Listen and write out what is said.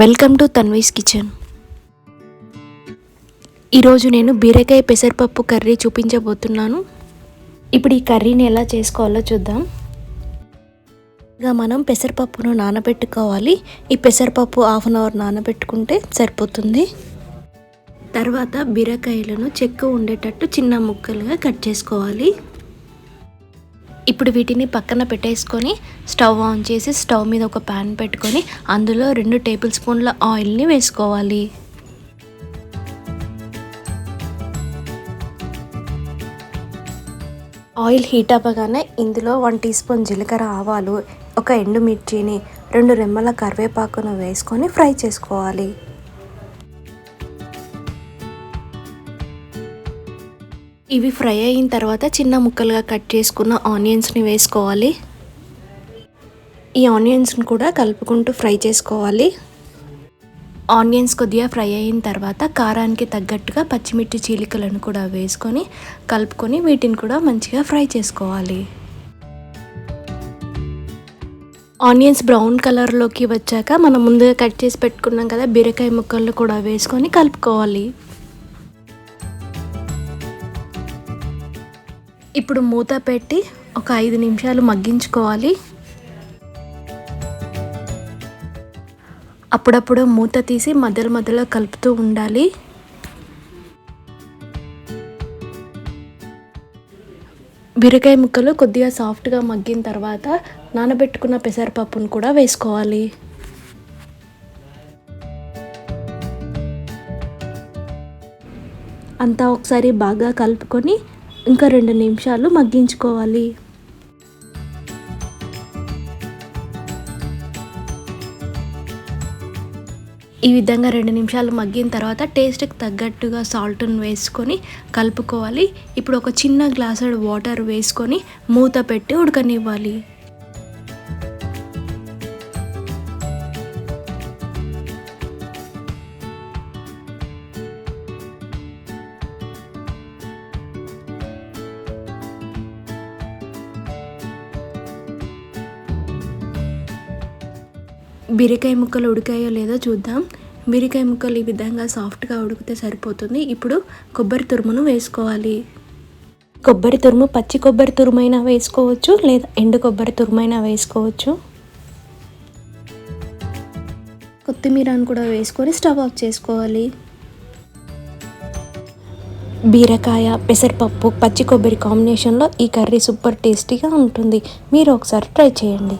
Welcome to Tanvi's kitchen. ఈరోజు నేను బీరకాయ పెసరపప్పు కర్రీ చూపించబోతున్నాను. ఇప్పుడు ఈ కర్రీని ఎలా చేసుకోవాలో చూద్దాం. ఇక మనం పెసరపప్పును నానబెట్టుకోవాలి. ఈ పెసరపప్పు హాఫ్ అన్ అవర్ నానబెట్టుకుంటే సరిపోతుంది. తర్వాత బీరకాయలను చెక్కు ఉండేటట్టు చిన్న ముక్కలుగా కట్ చేసుకోవాలి. ఇప్పుడు వీటిని పక్కన పెట్టేసుకొని స్టవ్ ఆన్ చేసి స్టవ్ మీద ఒక ప్యాన్ పెట్టుకొని అందులో రెండు టేబుల్ స్పూన్ల ఆయిల్ని వేసుకోవాలి. ఆయిల్ హీట్ అవ్వగానే ఇందులో వన్ టీ స్పూన్ జీలకర్ర ఆవాలు ఒక ఎండుమిర్చిని రెండు రెమ్మల కరివేపాకును వేసుకొని ఫ్రై చేసుకోవాలి. ఇవి ఫ్రై అయిన తర్వాత చిన్న ముక్కలుగా కట్ చేసుకున్న ఆనియన్స్ని వేసుకోవాలి. ఈ ఆనియన్స్ని కూడా కలుపుకుంటూ ఫ్రై చేసుకోవాలి. ఆనియన్స్ కొద్దిగా ఫ్రై అయిన తర్వాత కారానికి తగ్గట్టుగా పచ్చిమిర్చి చీలికలను కూడా వేసుకొని కలుపుకొని వీటిని కూడా మంచిగా ఫ్రై చేసుకోవాలి. ఆనియన్స్ బ్రౌన్ కలర్లోకి వచ్చాక మనం ముందుగా కట్ చేసి పెట్టుకున్నాం కదా బీరకాయ ముక్కలు కూడా వేసుకొని కలుపుకోవాలి. ఇప్పుడు మూత పెట్టి ఒక ఐదు నిమిషాలు మగ్గించుకోవాలి. అప్పుడప్పుడు మూత తీసి మధ్యలో మధ్యలో కలుపుతూ ఉండాలి. బీరకాయ ముక్కలు కొద్దిగా సాఫ్ట్గా మగ్గిన తర్వాత నానబెట్టుకున్న పెసరపప్పును కూడా వేసుకోవాలి. అంతా ఒకసారి బాగా కలుపుకొని ఇంకా రెండు నిమిషాలు మగ్గించుకోవాలి. ఈ విధంగా రెండు నిమిషాలు మగ్గిన తర్వాత టేస్ట్కి తగ్గట్టుగా సాల్ట్ను వేసుకొని కలుపుకోవాలి. ఇప్పుడు ఒక చిన్న గ్లాసుడ్ వాటర్ వేసుకొని మూత పెట్టి ఉడకనివ్వాలి. బీరకాయ ముక్కలు ఉడికాయో లేదో చూద్దాం. బీరకాయ ముక్కలు ఈ విధంగా సాఫ్ట్గా ఉడికితే సరిపోతుంది. ఇప్పుడు కొబ్బరి తురుమును వేసుకోవాలి. కొబ్బరి తురుము పచ్చి కొబ్బరి తురుమైనా వేసుకోవచ్చు లేదా ఎండు కొబ్బరి తురుమైనా వేసుకోవచ్చు. కొత్తిమీరను కూడా వేసుకొని స్టవ్ ఆఫ్ చేసుకోవాలి. బీరకాయ పెసరపప్పు పచ్చి కొబ్బరి కాంబినేషన్లో ఈ కర్రీ సూపర్ టేస్టీగా ఉంటుంది. మీరు ఒకసారి ట్రై చేయండి.